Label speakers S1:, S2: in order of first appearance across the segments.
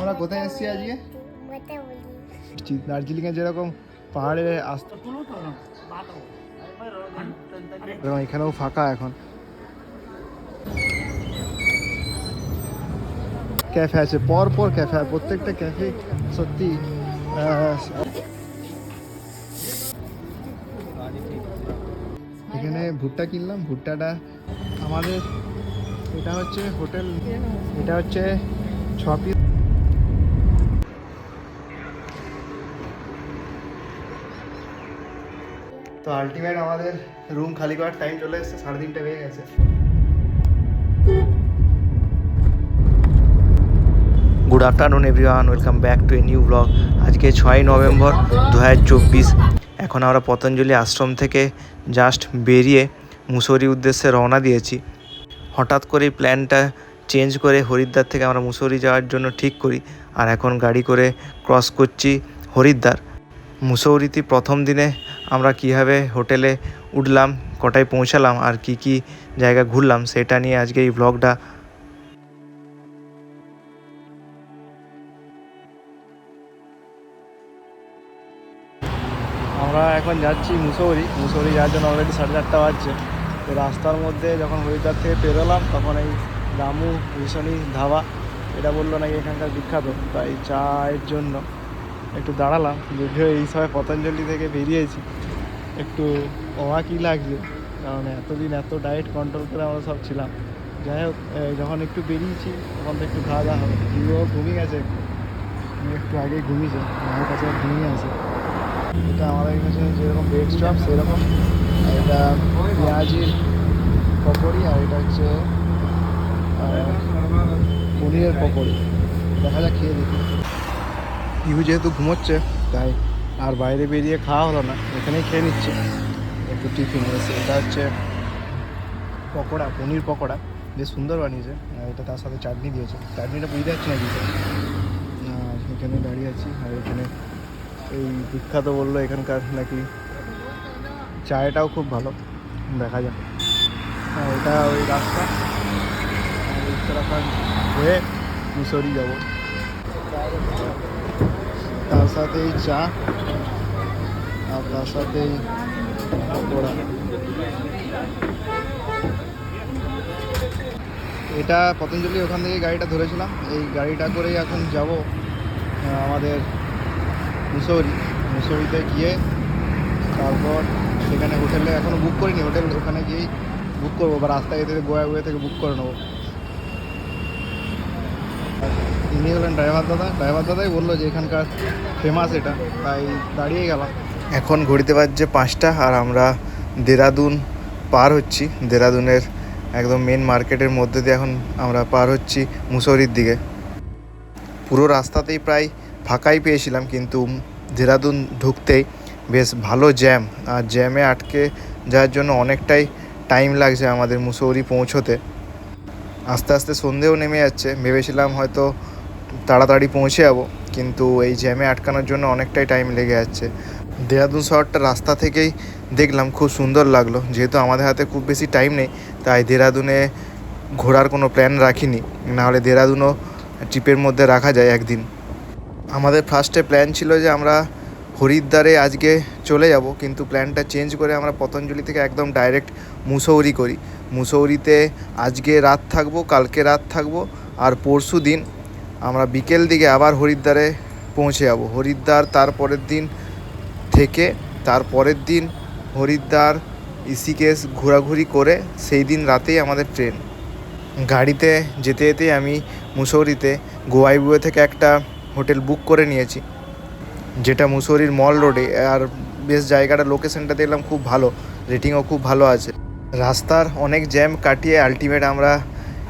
S1: আমরা কোথায় এসেছি আজকে?
S2: বলি
S1: দার্জিলিংয়ে যেরকম পাহাড়ে আসতে এখানেও ফাঁকা এখন। ক্যাফে আছে পর পর ক্যাফে প্রত্যেকটা ক্যাফে সত্যি এখানে ভুট্টা কিনলাম, ভুট্টাটা আমাদের এটা হচ্ছে হোটেল, এটা হচ্ছে ছ পিস তো আলটিমেট আমাদের রুম খালি করার টাইম চলে এসেছে, সাড়ে তিনটে বেজে গেছে।
S3: Good afternoon everyone welcome back to a new blog আজকে ছয় নভেম্বর দু হাজার চব্বিশ। এখন আমরা পতঞ্জলি আশ্রম থেকে জাস্ট বেরিয়ে মুসৌরি উদ্দেশ্যে রওনা দিয়েছি। হঠাৎ করে প্ল্যানটা চেঞ্জ করে হরিদ্বার থেকে আমরা মুসৌরি যাওয়ার জন্য ঠিক করি। আর এখন গাড়ি করে ক্রস করছি হরিদ্বার। মুসৌরিতে প্রথম দিনে আমরা কীভাবে হোটেলে উঠলাম, কটায় পৌঁছালাম আর কি কি জায়গা ঘুরলাম সেটা নিয়ে আজকে এই ব্লগটা
S1: আমরা এখন যাচ্ছি মুসৌরি। মুসৌরি যাওয়ার জন্য অলরেডি সাড়ে চারটা বাজছে। তো রাস্তার মধ্যে যখন হরিদ্বার থেকে পেরোলাম তখন এই রামু, ভীষণই ধাবা। এটা বলল নাকি এখানকার বিখ্যাত, তাই চায়ের জন্য। একটু দাঁড়ালাম, যদিও এই সময় পতঞ্জলি থেকে বেরিয়েছি। একটু অবাকই লাগছে, কারণ এতদিন এত ডায়েট কন্ট্রোল করে আমরা সব ছিলাম। যাই হোক যখন একটু বেরিয়েছি, তখন তো একটু খাওয়া দাওয়া হবে। ভিও ঘুমিয়ে গেছে একটু আগেই ঘুমিয়েছে আমার কাছে ঘুমিয়ে আছে। এটা আমাদের কাছে যেরকম বেড চপ সেরকম। এটা পেঁয়াজির পকোড়ি, আর এটা হচ্ছে পনিরের পকোড়ি। দেখা যাক, খেয়ে দেখি। ইহু যেহেতু ঘুমোচ্ছে, তাই আর বাইরে বেরিয়ে খাওয়া হলো না। এখানেই খেয়ে নিচ্ছে। একটু টিফিন এসে এটা হচ্ছে পকোড়া, পনির পকোড়া। বেশ সুন্দর বানিয়েছে। এটা তার সাথে চাটনি দিয়েছে। চাটনিটা বুঝতে পারছি না দিয়েছে আর এখানে দাঁড়িয়ে আছি। আর এখানে এই বিখ্যাত বলল এখানকার নাকি চায়টাও খুব ভালো। দেখা যাক। এটা ওই রাস্তা। উত্তরাখণ্ড হয়ে মুসৌরি যাব। তার সাথে এই চা আর তার সাথে এই পকোড়া এটা পতঞ্জলি ওখান থেকে গাড়িটা ধরেছিলাম। এই গাড়িটা করেই এখন যাব আমাদের মুসৌরি মুসৌরিতে গিয়ে তারপর সেখানে হোটেলে এখনও বুক করিনি। হোটেল ওখানে গিয়েই বুক করব বা রাস্তায় থেকে গোয়া গোয়া থেকে বুক করে নেব। ইনি হলেন ড্রাইভার দাদা। ড্রাইভার দাদাই বলল যে এখানকার ফেমাস এটা। তাই দাঁড়িয়ে গেলাম।
S3: এখন ঘড়িতে বাজছে পাঁচটা আর আমরা দেরাদুন পার হচ্ছি। দেরাদুনের একদম মেন মার্কেটের মধ্যে দিয়ে এখন আমরা পার হচ্ছি মুসৌরির দিকে। পুরো রাস্তাতেই প্রায় ফাঁকাই পেয়েছিলাম, কিন্তু দেরাদুন ঢুকতেই বেশ ভালো জ্যাম আর জ্যামে আটকে যাওয়ার জন্য অনেকটাই টাইম লাগছে আমাদের মুসৌরি পৌঁছোতে। আস্তে আস্তে সন্ধেও নেমে যাচ্ছে। ভেবেছিলাম হয়তো তাড়াতাড়ি পৌঁছে যাব। কিন্তু এই জ্যামে আটকানোর জন্য অনেকটাই টাইম লেগে যাচ্ছে। দেরাদুন শহরটা রাস্তা থেকেই দেখলাম খুব সুন্দর লাগল। যেহেতু আমাদের হাতে খুব বেশি টাইম নেই, তাই দেরাদুনে ঘোরার কোনো প্ল্যান রাখিনি। নাহলে দেরাদুনও ট্রিপের মধ্যে রাখা যায় একদিন। আমাদের ফার্স্টে প্ল্যান ছিল যে আমরা হরিদ্বারে আজকে চলে যাব। কিন্তু প্ল্যানটা চেঞ্জ করে আমরা পতঞ্জলি থেকে একদম ডাইরেক্ট মুসৌরি করি। মুসৌরিতে আজকে রাত থাকব, কালকে রাত থাকব, আর পরশু দিন আমরা বিকেল দিকে আবার হরিদ্বারে পৌঁছে যাব। হরিদ্বার তারপরের দিন থেকে তারপরের দিন হরিদ্বার ইসিকেস ঘোরাঘুরি করে সেই দিন রাতেই আমাদের ট্রেন। গাড়িতে যেতে যেতেই আমি মুসৌরিতে গোয়াইবুয়ে থেকে একটা হোটেল বুক করে নিয়েছি, যেটা মুসৌরির মল রোডে। আর বেশ জায়গাটা লোকেশনটা দেখলাম খুব ভালো, রেটিংও খুব ভালো আছে। রাস্তার অনেক জ্যাম কাটিয়ে আলটিমেট আমরা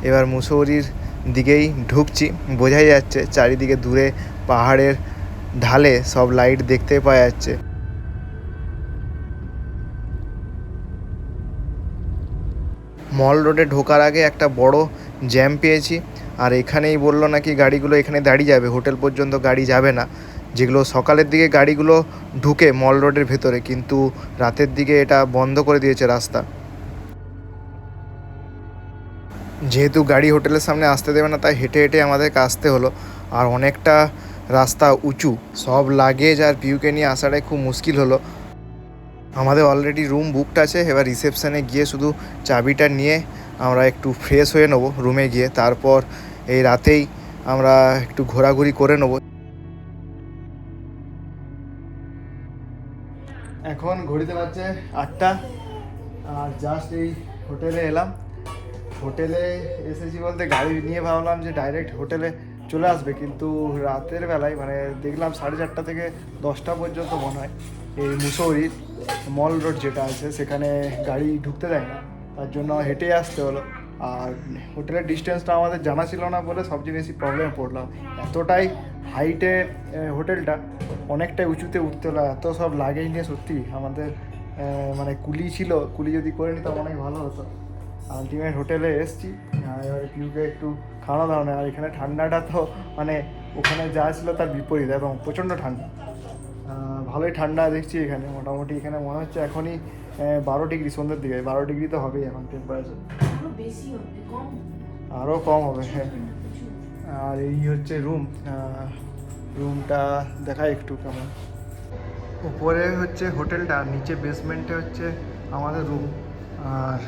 S3: এবার মুসৌরির দিকেই ঢুকছি। বোঝাই যাচ্ছে চারিদিকে দূরে পাহাড়ের ঢালে সব লাইট দেখতে পাওয়া যাচ্ছে। মল রোডে ঢোকার আগে একটা বড় জ্যাম পেয়েছি। আর এখানেই বলল নাকি গাড়িগুলো এখানে দাঁড়িয়ে যাবে হোটেল পর্যন্ত গাড়ি যাবে না। যেগুলো সকালের দিকে গাড়িগুলো ঢুকে মল রোডের ভেতরে, কিন্তু রাতের দিকে এটা বন্ধ করে দিয়েছে রাস্তা। যেহেতু গাড়ি হোটেলের সামনে আসতে দেবে না, তাই হেঁটে হেঁটে আমাদেরকে আসতে হলো।
S4: আর অনেকটা রাস্তা উঁচু, সব লাগেজ আর পিউকে নিয়ে আসাটাই খুব মুশকিল হলো। আমাদের অলরেডি রুম বুকড আছে, এবার রিসেপশনে গিয়ে শুধু চাবিটা নিয়ে আমরা একটু ফ্রেশ হয়ে নেব রুমে গিয়ে। তারপর এই রাতেই আমরা একটু ঘোরাঘুরি করে নেব।
S3: এখন ঘড়িতে বাজছে আটটা, আর জাস্ট এই হোটেলে এলাম। হোটেলে এসেছি বলতে গাড়ি নিয়ে ভাবলাম যে ডাইরেক্ট হোটেলে চলে আসবে, কিন্তু রাতের বেলায় মানে দেখলাম সাড়ে চারটা থেকে দশটা পর্যন্ত মনে হয় এই মুসৌরির মল রোড যেটা আছে সেখানে গাড়ি ঢুকতে দেয় না, তার জন্য হেঁটে আসতে হলো। আর হোটেলের ডিস্টেন্সটা আমাদের জানা ছিল না বলে সবচেয়ে বেশি প্রবলেমে পড়লাম। এতটাই হাইটে হোটেলটা অনেকটাই উঁচুতে উঠতে হলো, এত সব লাগেজ নিয়ে সত্যি আমাদের মানে কুলি ছিল, কুলি যদি করে নিতাম অনেক ভালো হতো। আলটিমেট হোটেলে এসছি। এবারে পিউকে একটু খাওয়ানো দাওয়ানো আর এখানে ঠান্ডাটা তো মানে ওখানে যা ছিল তার বিপরীত এবং প্রচণ্ড ঠান্ডা। ভালোই ঠান্ডা দেখছি এখানে মোটামুটি এখানে মনে হচ্ছে এখনই বারো ডিগ্রি সন্ধ্যের দিকে। বারো ডিগ্রি তো হবেই এখন টেম্পারেচার আরও কম। হবে হ্যাঁ। আর এই হচ্ছে রুম রুমটা দেখাই একটু কেমন। উপরে হচ্ছে হোটেলটা নিচে বেসমেন্টে হচ্ছে আমাদের রুম আর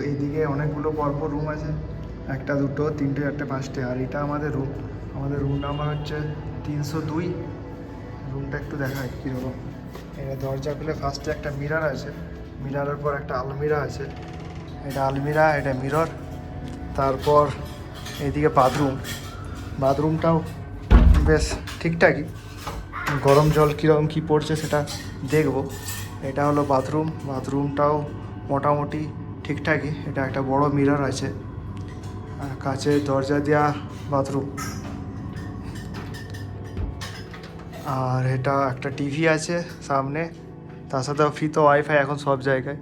S3: এইদিকে অনেকগুলো পরপর রুম আছে। একটা, দুটো, তিনটে, চারটে, পাঁচটে। আর এটা আমাদের রুম আমাদের রুম নাম্বার হচ্ছে তিনশো দুই। রুমটা একটু দেখায় কীরকম। এটা দরজা খুলে ফার্স্টে একটা মিরার আছে। মিরারের পর একটা আলমিরা আছে। এটা আলমিরা, এটা মিরর তারপর এইদিকে বাথরুম। বাথরুমটাও বেশ ঠিকঠাকই। গরম জল কীরকম কী পড়ছে সেটা দেখব। এটা হলো বাথরুম। বাথরুমটাও মোটামুটি ঠিকঠাকই। এটা একটা বড় মিরর আছে। কাছে দরজা দেওয়া বাথরুম। আর এটা একটা টিভি আছে সামনে। তার সাথে ফ্রি তো ওয়াইফাই এখন সব জায়গায়।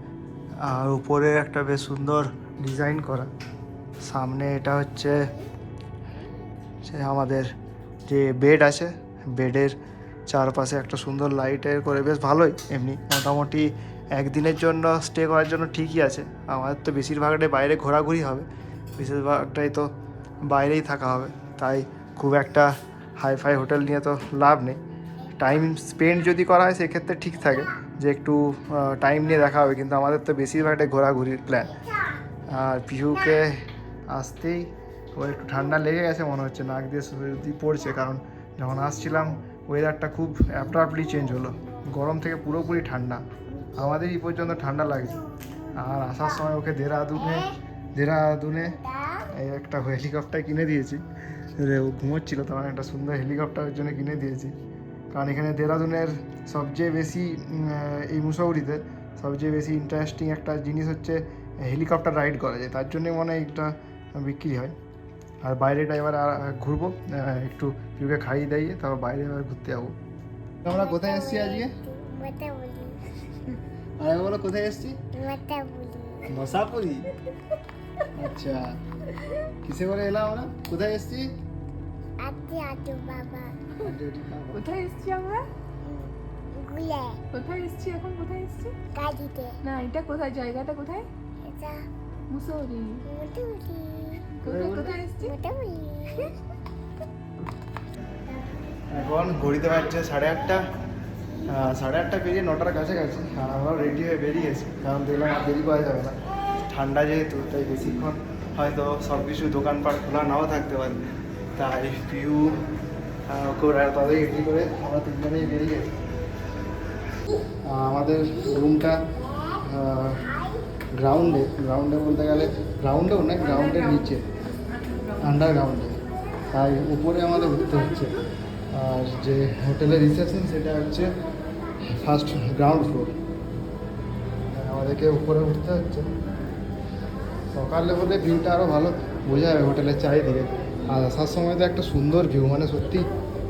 S3: আর উপরে একটা বেশ সুন্দর ডিজাইন করা। সামনে এটা হচ্ছে, সে আমাদের যে বেড আছে বেডের চারপাশে একটা সুন্দর লাইটের করে বেশ ভালোই। এমনি মোটামুটি একদিনের জন্য স্টে করার জন্য ঠিকই আছে। আমাদের তো বেশিরভাগটাই বাইরে ঘোরাঘুরি হবে। বেশিরভাগটাই তো বাইরেই থাকা হবে। তাই খুব একটা হাইফাই হোটেল নিয়ে তো লাভ নেই। টাইম স্পেন্ড যদি করা হয় সেক্ষেত্রে ঠিক থাকে যে একটু টাইম নিয়ে দেখা হবে। কিন্তু আমাদের তো বেশিরভাগটাই ঘোরাঘুরির প্ল্যান আর পিহুকে আসতেই ওর একটু ঠান্ডা লেগে গেছে মনে হচ্ছে, নাক দিয়ে সর্দি পড়ছে। কারণ যখন আসছিলাম ওয়েদারটা খুব অ্যাপ্রাপলি চেঞ্জ হলো। গরম থেকে পুরোপুরি ঠান্ডা। আমাদের এই পর্যন্ত ঠান্ডা লাগছে। আর আসার সময় ওকে দেরাদুনে দেরাদুনে একটা হেলিকপ্টার কিনে দিয়েছি। ও ঘুমোচ্ছিল তখন একটা সুন্দর হেলিকপ্টারের জন্য কিনে দিয়েছি। কারণ এখানে দেরাদুনের সবচেয়ে বেশি এই মুসৌরিতে সবচেয়ে বেশি ইন্টারেস্টিং একটা জিনিস হচ্ছে হেলিকপ্টার রাইড করা যায়। তার জন্যই মনে হয় এটা বিক্রি হয়। আর বাইরেটা এবার আর ঘুরবো একটু পিউকে খাইয়ে দাইয়ে, তারপর বাইরে এবার ঘুরতে যাব। আমরা কোথায় এসেছি আজকে?
S2: মাথা বলি
S3: বলো কোথায় এসেছি? মশাপুরি আচ্ছা। কিসে করে এলাম আমরা? কোথায় এসেছি?
S5: কোথায় এসছি আমরা? কোথায় এসছি এখন? কোথায় এসছি?
S2: গাড়িতে
S5: না এটা কোথায়? জায়গাটা কোথায়?
S2: এটা
S5: মুসৌরি। কোথায় কোথায় এসছি?
S3: এখন ঘড়িতে বাজছে সাড়ে আটটা। সাড়ে আটটা পেরিয়ে নটার কাছাকাছি, আর আমরাও রেডি হয়ে বেরিয়ে গেছি, কারণ দেখলাম আর দেরি করা যাবে না। ঠান্ডা যেহেতু, তাই বেশিক্ষণ হয়তো সব কিছু দোকানপাট খোলা নাও থাকতে পারে। তাই পিউ ওকে ওরা- তাদের রেডি করে আমরা তিনজনেই বেরিয়ে গেছি। আমাদের রুমটা গ্রাউন্ডে গ্রাউন্ডে বলতে গেলে গ্রাউন্ডেও না গ্রাউন্ডের নিচে আন্ডারগ্রাউন্ডে তাই উপরে আমাদের উঠতে হচ্ছে। আর যে হোটেলের রিসেপশন সেটা হচ্ছে ফার্স্ট গ্রাউন্ড ফ্লোর। আমাদেরকে উপরে উঠতে হচ্ছে। সকালে হলে ভিউটা আরও ভালো, বোঝা যাবে হোটেলের চারিদিকে। আর আসার সময় তো একটা সুন্দর ভিউ মানে সত্যি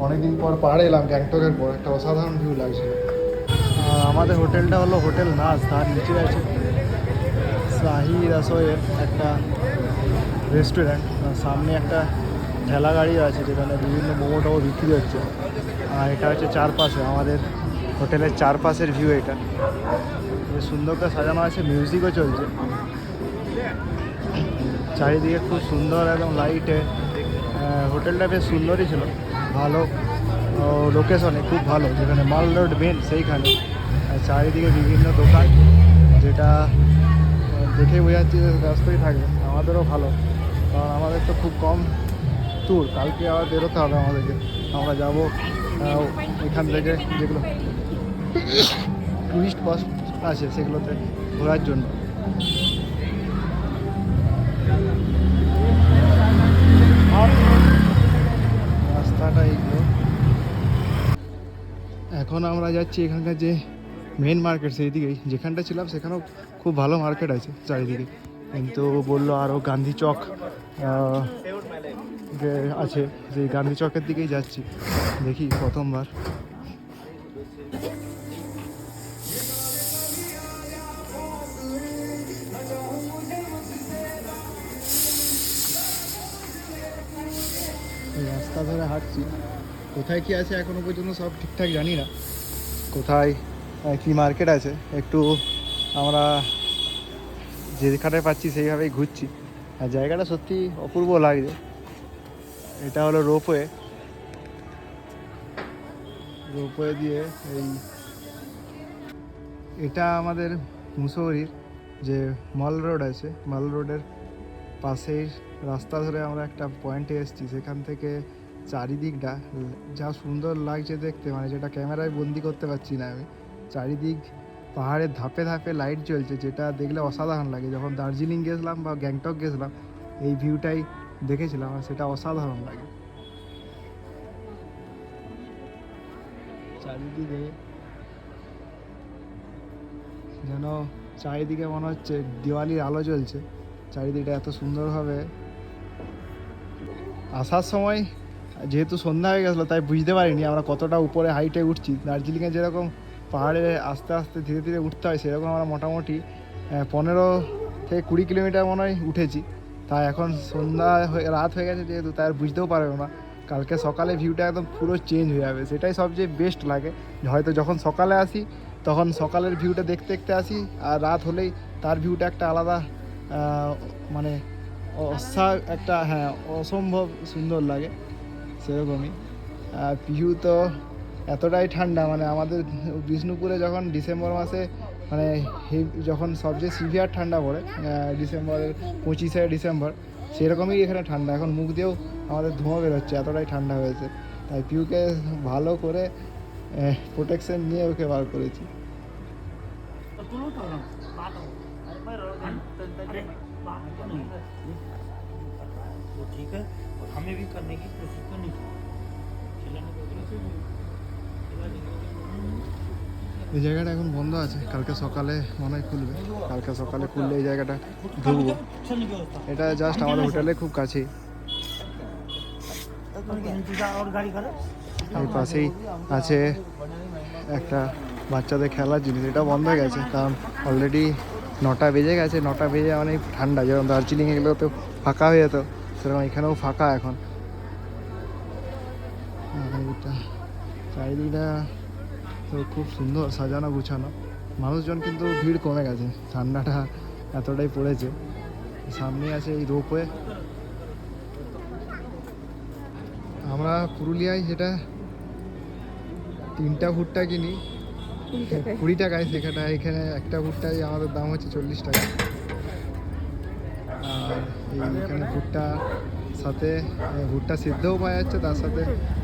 S3: অনেকদিন পর পাহাড়ে এলাম, গ্যাংটকের পর, একটা অসাধারণ ভিউ লাগছিল আমাদের হোটেলটা হলো হোটেল নাচ তার নিচে আছে শাহি রসোয়ের একটা রেস্টুরেন্ট সামনে একটা ঠেলা গাড়ি আছে যেখানে বিভিন্ন মোমো টোমো বিক্রি হচ্ছে। আর এটা হচ্ছে চারপাশে, আমাদের হোটেলের চারপাশের ভিউ এটা। সুন্দর করে সাজানো আছে মিউজিকও চলছে। চারিদিকে খুব সুন্দর একদম লাইটে হোটেলটা বেশ সুন্দরই ছিল। ভালো লোকেশনে খুব ভালো, যেখানে মাল রোড মেন সেইখানে। চারিদিকে বিভিন্ন দোকান, যেটা দেখে বোঝা যাচ্ছে ব্যস্তই থাকবে। আমাদেরও ভালো, কারণ আমাদের তো খুব কম ট্যুর কালকে আবার বেরোতে হবে আমাদেরকে। আমরা যাব এখান থেকে যেগুলো টুরিস্ট বাস আছে সেগুলোতে ঘোরার জন্য। রাস্তাটা এইগুলো এখন আমরা যাচ্ছি এখানকার যে মেন মার্কেট সেই দিকেই যেখানটা ছিলাম, সেখানেও খুব ভালো মার্কেট আছে চারিদিকে। কিন্তু বলল আরও গান্ধী চক যে আছে, সেই গান্ধী চকের দিকেই যাচ্ছি। দেখি প্রথমবার। রাস্তা ধরে হাঁটছি। কোথায় কি আছে এখনও পর্যন্ত সব ঠিকঠাক জানি না। কোথায় কি মার্কেট আছে? একটু আমরা যেখানে পাচ্ছি সেইভাবেই ঘুরছি। আর জায়গাটা সত্যি অপূর্ব লাগছে এটা হলো রোপওয়ে। রোপওয়ে দিয়ে এই এটা আমাদের মুসৌরির যে মল রোড আছে, মল রোডের পাশেই রাস্তা ধরে আমরা একটা পয়েন্টে এসেছি। সেখান থেকে চারিদিকটা যা সুন্দর লাগছে দেখতে মানে যেটা ক্যামেরায় বন্দি করতে পারছি না আমি, চারিদিক পাহাড়ের ধাপে ধাপে লাইট জ্বলছে, যেটা দেখলে অসাধারণ লাগে। যখন দার্জিলিং গেছিলাম বা গ্যাংটক গেছিলাম, এই ভিউটাই দেখেছিলাম আর সেটা অসাধারণ লাগে। চারিদিকে যেন চারিদিকে মনে হচ্ছে দিওয়ালির আলো জ্বলছে। চারিদিকটা এত সুন্দরভাবে আসার সময়, যেহেতু সন্ধ্যা হয়ে গেছিল, তাই বুঝতে পারিনি আমরা কতটা উপরে হাইটে উঠছি। দার্জিলিংয়ে যেরকম পাহাড়ে আস্তে আস্তে ধীরে ধীরে উঠতে হয়, সেরকম আমরা মোটামুটি পনেরো থেকে কুড়ি কিলোমিটার মনে হয় উঠেছি। তাই এখন সন্ধ্যা হয়ে, রাত হয়ে গেছে যেহেতু তাই আর বুঝতেও পারবে না। কালকে সকালে ভিউটা একদম পুরো চেঞ্জ হয়ে যাবে। সেটাই সবচেয়ে বেস্ট লাগে। হয়তো যখন সকালে আসি, তখন সকালের ভিউটা দেখতে দেখতে আসি, আর রাত হলেই তার ভিউটা একটা আলাদা মানে অসা, একটা হ্যাঁ অসম্ভব সুন্দর লাগে। সেরকমই। আর পিহু তো এতটাই ঠান্ডা মানে আমাদের বিষ্ণুপুরে যখন ডিসেম্বর মাসে মানে হেভ- যখন সবচেয়ে সিভিয়ার ঠান্ডা পড়ে আহ, ডিসেম্বরের পঁচিশে ডিসেম্বর সেরকমই এখানে ঠান্ডা এখন মুখ দিয়েও আমাদের ধোঁয়া বেরোচ্ছে এতটাই ঠান্ডা হয়েছে তাই পিউকে ভালো করে প্রোটেকশন নিয়ে ওকে বার করেছি
S1: वो ठीक है और हमें भी करने की कोशिश करनी चाहिए खिलाने को
S3: এই জায়গাটা এখন বন্ধ আছে। কালকে সকালে মনে হয় খুলবে। কালকে সকালে খুললে এই জায়গাটা ঢুকবো। এটা জাস্ট আমাদের হোটেলে খুব কাছেই। এই পাশেই আছে একটা বাচ্চাদের খেলার জিনিস। এটা বন্ধ হয়ে গেছে, কারণ অলরেডি নটা বেজে গেছে। নটা বেজে অনেক ঠান্ডা, যেরকম দার্জিলিংয়ে গেলেও তো ফাঁকা হয়ে যেত, সেরকম এখানেও ফাঁকা এখন। এটা চারিদিকটা তো খুব সুন্দর সাজানো গুছানো। মানুষজন কিন্তু ভিড় কমে গেছে ঠান্ডাটা এতটাই পড়েছে। সামনে আছে এই রোপওয়ে। আমরা পুরুলিয়ায় যেটা তিনটা ভুট্টা কিনি
S5: কুড়ি টাকায়।
S3: সেখানে এখানে একটা ভুট্টাই আমাদের দাম হচ্ছে চল্লিশ টাকা। আর এই এখানে ভুট্টা সাথে ভুট্টা সিদ্ধও পাওয়া যাচ্ছে, তার সাথে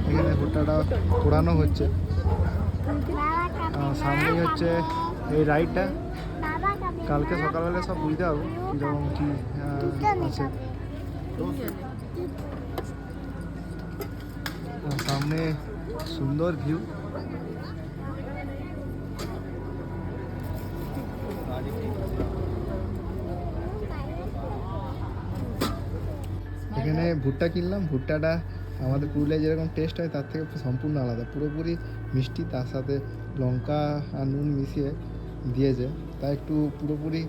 S3: এখানে ভুট্টাটা পোড়ানো হচ্ছে। সামনেই হচ্ছে এই রাইডটা। কালকে সকালবেলা সব বুঝতে হবে কীরকম কী আছে। সামনে সুন্দর ভিউ। ভুট্টা কিনলাম ভুট্টাটা আমাদের পুরুলিয়ায় যেরকম টেস্ট হয় তার থেকে সম্পূর্ণ আলাদা। পুরোপুরি মিষ্টি তার সাথে লঙ্কা আর নুন মিশিয়ে দিয়েছে। তাই একটু পুরোপুরি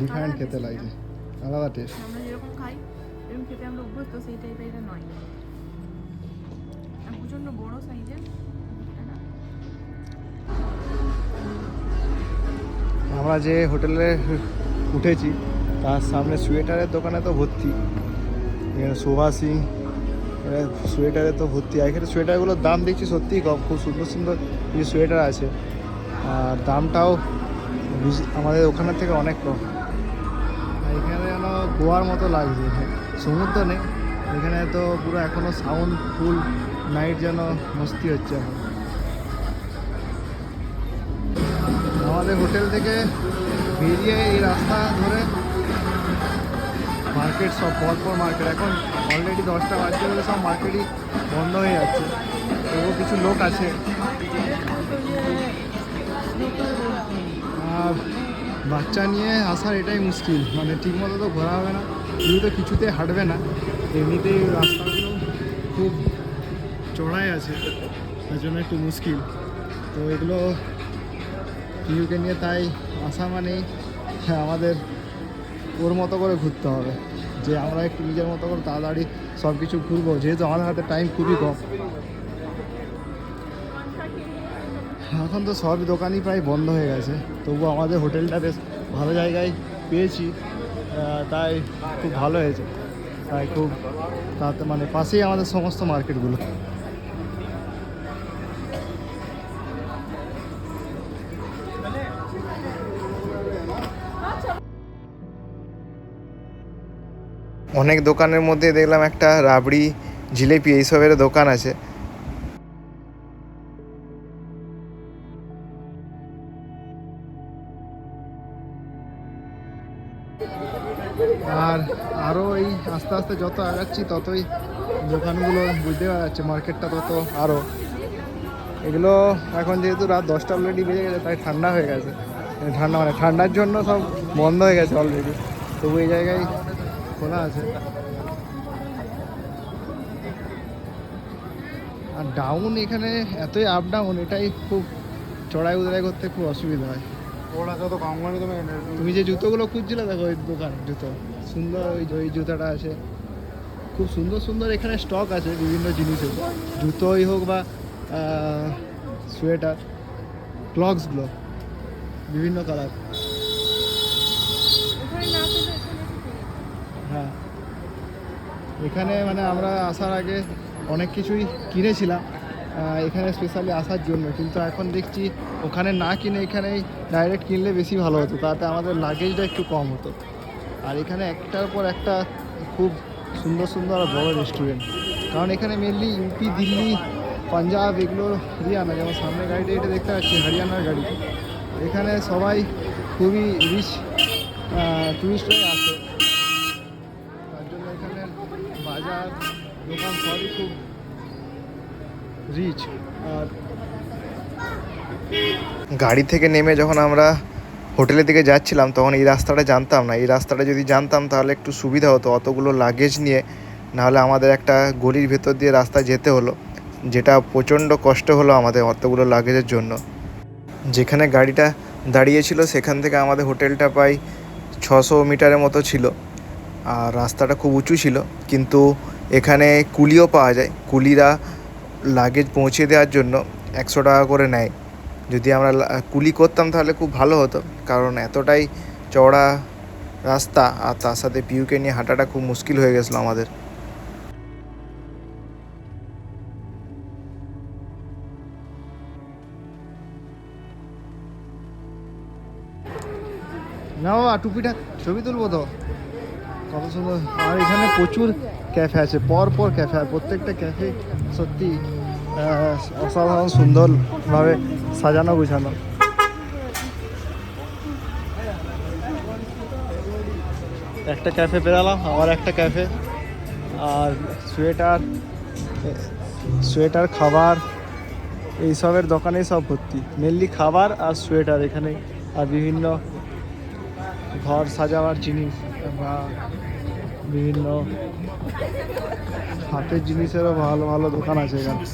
S3: ডিফারেন্ট খেতে লাগছে। আলাদা টেস্ট
S5: আমরা যেরকম খাই এরকম খেতে আমরা অভ্যস্ত সেই টাইপের এটা নয়। প্রচণ্ড বড় সাইজের
S3: আমরা যে হোটেলে উঠেছি তার সামনে সোয়েটারের দোকানে তো ভর্তি। এখানে শোভা সিং সোয়েটারে তো ভর্তি। আর এখানে সোয়েটারগুলোর দাম দেখছি সত্যিই কম, খুব সুন্দর সুন্দর কিছু সোয়েটার আছে। আর দামটাও আমাদের ওখানের থেকে অনেক কম। এখানে যেন গোয়ার মতো লাগছে। সমুদ্র নেই, এখানে তো পুরো এখনও সাউন্ড ফুল নাইট যেন মস্তি হচ্ছে এখন। আমাদের হোটেল থেকে বেরিয়ে এই রাস্তা ধরে মার্কেট সব পরপর মার্কেট এখন অলরেডি দশটা বাজছে গেলে সব মার্কেটই বন্ধ হয়ে যাচ্ছে। তবুও কিছু লোক আছে। আর বাচ্চা নিয়ে আসার এটাই মুশকিল। মানে ঠিকমতো তো ঘোরা হবে না। তুমি তো কিছুতে হাঁটবে না। এমনিতেই রাস্তাগুলো খুব চড়াই আছে। তার জন্য একটু মুশকিল। তো এগুলো পিউকে নিয়ে তাই আসা মানেই আমাদের ওর মতো করে ঘুরতে হবে। যে আমরা একটু নিজের মতো করে তাড়াতাড়ি সব কিছু ঘুরবো। যেহেতু আমাদের হাতে টাইম খুবই কম। এখন তো সব দোকানই প্রায় বন্ধ হয়ে গেছে। তবু আমাদের হোটেলটা বেশ ভালো জায়গায় পেয়েছি। তাই খুব ভালো হয়েছে। তাই খুব তাতে মানে পাশেই আমাদের সমস্ত মার্কেটগুলো
S4: অনেক দোকানের মধ্যে দেখলাম একটা রাবড়ি, জিলেপি এইসবের দোকান আছে।
S3: আর আরও এই আস্তে আস্তে যত আগাচ্ছি ততই দোকানগুলো বুঝতে পারা মার্কেটটা তত আরও এগুলো এখন যেহেতু রাত দশটা অলরেডি বেজে গেছে, তাই ঠান্ডা হয়ে গেছে। ঠান্ডা মানে ঠান্ডার জন্য সব বন্ধ হয়ে গেছে অলরেডি তবু এই জায়গায় খোলা আছে। আর ডাউন এখানে এতই আপ ডাউন এটাই খুব চড়াই উদড়াই করতে খুব অসুবিধা হয়। তুমি যে জুতোগুলো খুঁজছিলে দেখো ওই দোকান জুতো। সুন্দর ওই ওই জুতোটা আছে খুব সুন্দর সুন্দর এখানে স্টক আছে বিভিন্ন জিনিসের। জুতোই হোক বা সোয়েটার ক্লগসগুলো বিভিন্ন কালার
S5: ওখানে না পেলে এখানে এসে পেয়ে
S3: হ্যাঁ এখানে মানে আমরা আসার আগে অনেক কিছুই কিনেছিলাম এখানে স্পেশালি আসার জন্য। কিন্তু এখন দেখছি ওখানে না কিনে এখানেই ডাইরেক্ট কিনলে বেশি ভালো হতো, তাতে আমাদের লাগেজটা একটু কম হতো। আর এখানে একটার পর একটা খুব সুন্দর সুন্দর আর বড় রেস্টুরেন্ট কারণ এখানে মেনলি ইউপি দিল্লি, পাঞ্জাব এগুলো হরিয়ানা, যেমন সামনে গাড়িটা এটা দেখতে পাচ্ছি, হরিয়ানার গাড়ি। এখানে সবাই খুবই রিচ টুরিস্ট হয়ে আসে তার জন্য এখানে বাজার দোকান সবই খুব রিচ আর
S4: গাড়ি থেকে নেমে যখন আমরা হোটেলের দিকে যাচ্ছিলাম, তখন এই রাস্তাটা জানতাম না। এই রাস্তাটা যদি জানতাম, তাহলে একটু সুবিধা হতো। অতগুলো লাগেজ নিয়ে নাহলে আমাদের একটা গলির ভেতর দিয়ে রাস্তা যেতে হলো, যেটা প্রচণ্ড কষ্ট হলো আমাদের অতগুলো লাগেজের জন্য। যেখানে গাড়িটা দাঁড়িয়েছিল, সেখান থেকে আমাদের হোটেলটা প্রায় ছশো মিটারের মতো ছিল। আর রাস্তাটা খুব উঁচু ছিল, কিন্তু এখানে কুলিও পাওয়া যায়। কুলিরা লাগেজ পৌঁছে দেওয়ার জন্য একশো টাকা করে নেয়। যদি আমরা কুলি করতাম তাহলে খুব ভালো হতো। কারণ এতটাই চওড়া রাস্তা আর তার সাথে পিউকে নিয়ে হাঁটাটা খুব মুশকিল হয়ে গেছিল আমাদের।
S3: না টুপিটা ছবি তুলবো তো? কত সুন্দর আর এখানে প্রচুর ক্যাফে আছে পর পর ক্যাফে, আর প্রত্যেকটা ক্যাফে সত্যি অসাধারণ সুন্দরভাবে সাজানো, গুছানো। একটা ক্যাফে পেরালাম, আবার একটা ক্যাফে। আর সোয়েটার সোয়েটার, খাবার, এইসবের দোকানেই সব ভর্তি। মেনলি খাবার আর সোয়েটার এখানে আর বিভিন্ন ঘর সাজাবার জিনিস বা বিভিন্ন হাতের জিনিসেরও ভালো ভালো দোকান আছে এখানে।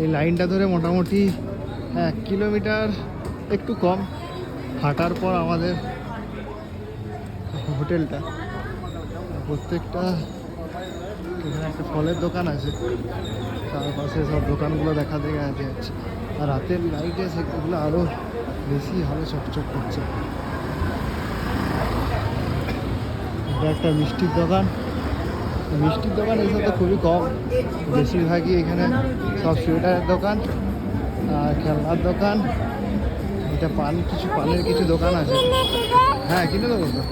S3: এই লাইনটা ধরে মোটামুটি এক কিলোমিটার একটু কম। হাঁটার পর আমাদের হোটেলটা। প্রত্যেকটা, এখানে একটা ফলের দোকান আছে। তার পাশে সব দোকানগুলো দেখা দেখা যাচ্ছে। আর রাতের লাইটে সেগুলো আরও বেশি ভালো চকচক করছে। এটা একটা মিষ্টির দোকান। মিষ্টির দোকান এসব তো খুবই কম। বেশিরভাগই এখানে সব সোয়েটারের দোকান আর খেলনার দোকান। এটা পান, কিছু পানের কিছু দোকান আছে। হ্যাঁ কিনে দেবো তো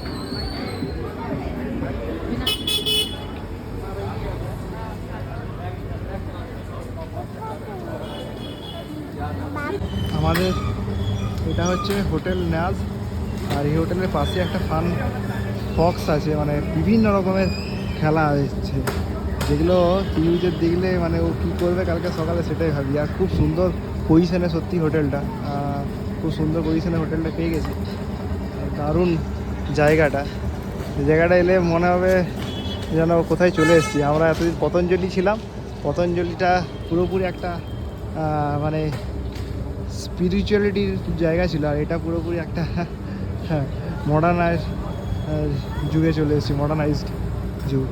S3: আমাদের এটা হচ্ছে হোটেল ন্যাজ। আর এই হোটেলের পাশে একটা ফান ফক্স আছে মানে বিভিন্ন রকমের খেলা এসছে যেগুলো টিভিতে দেখলে মানে ও কী করবে কালকে সকালে সেটাই ভাবি। আর খুব সুন্দর পজিশনে সত্যি হোটেলটা। খুব সুন্দর পজিশনে হোটেলটা পেয়ে গেছি। দারুণ জায়গাটা। জায়গাটা এলে মনে হবে যেন কোথায় চলে এসেছি। আমরা এতদিন পতঞ্জলি ছিলাম। পতঞ্জলিটা পুরোপুরি একটা মানে স্পিরিচুয়ালিটির জায়গা ছিল আর এটা পুরোপুরি একটা মডার্নাইজ যুগে চলে এসেছি মডার্নাইজড যুগ।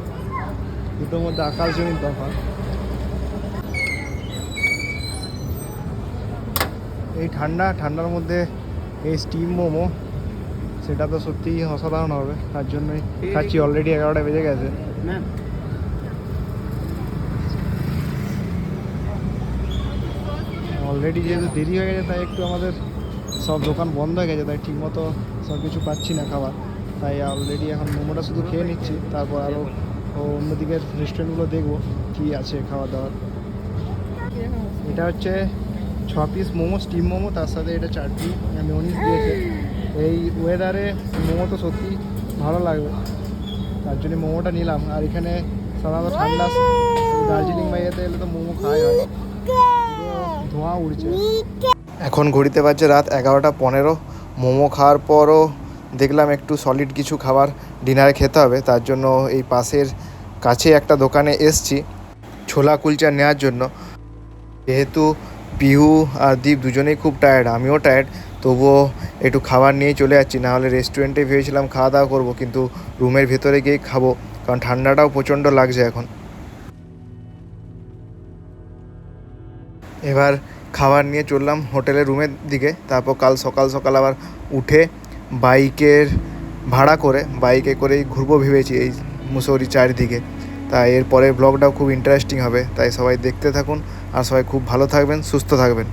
S3: দুটোর মধ্যে আকাশ জমিন তফাৎ। এই ঠান্ডা ঠান্ডার মধ্যে এই স্টিম মোমো সেটা তো সত্যিই অসাধারণ হবে তার জন্যই খাচ্ছি অলরেডি এগারোটা বেজে গেছে। অলরেডি যেহেতু দেরি হয়ে গেছে, তাই একটু আমাদের সব দোকান বন্ধ হয়ে গেছে, তাই ঠিকমতো সব কিছু পাচ্ছি না খাবার। তাই অলরেডি এখন মোমোটা শুধু খেয়ে নিচ্ছি, তারপর আরও অন্যদিকের রেস্টুরেন্টগুলো দেখব, কী আছে খাওয়া দাওয়ার। এটা হচ্ছে ছ পিস মোমো স্টিম মোমো, তার সাথে এটা চাটনি মেয়নিজ দিয়েছে। এই ওয়েদারে মোমো তো সত্যি ভালো লাগবে। তার জন্য মোমোটা নিলাম, আর এখানে সাধারণত ঠান্ডা, দার্জিলিং বা এলে তো মোমো খাওয়া হয় ধোঁয়া উড়ছে।
S4: এখন ঘড়িতে বাজছে রাত এগারোটা পনেরো। মোমো খাওয়ার পরও দেখলাম একটু সলিড কিছু খাবার ডিনারে খেতে হবে। তার জন্য এই পাশের কাছে একটা দোকানে এসছি ছোলা কুলচা নেওয়ার জন্য। যেহেতু পিহু আর দীপ দুজনেই খুব টায়ার্ড আমিও টায়ার্ড তবুও একটু খাবার নিয়ে চলে যাচ্ছি। নাহলে রেস্টুরেন্টে ভেবেছিলাম খাওয়া দাওয়া করব, কিন্তু রুমের ভেতরে গিয়েই খাব, কারণ ঠান্ডাটাও প্রচণ্ড লাগছে এখন। এবার খাবার নিয়ে চললাম হোটেলের রুমের দিকে। তারপর কাল সকাল সকাল আবার উঠে বাইকের ভাড়া করে, বাইকে করেই ঘুরবো ভেবেছি এই মুসৌরি চারিদিকে। তাই এর পরের ব্লগটাও খুব ইন্টারেস্টিং হবে, তাই সবাই দেখতে থাকুন আর সবাই খুব ভালো থাকবেন, সুস্থ থাকবেন।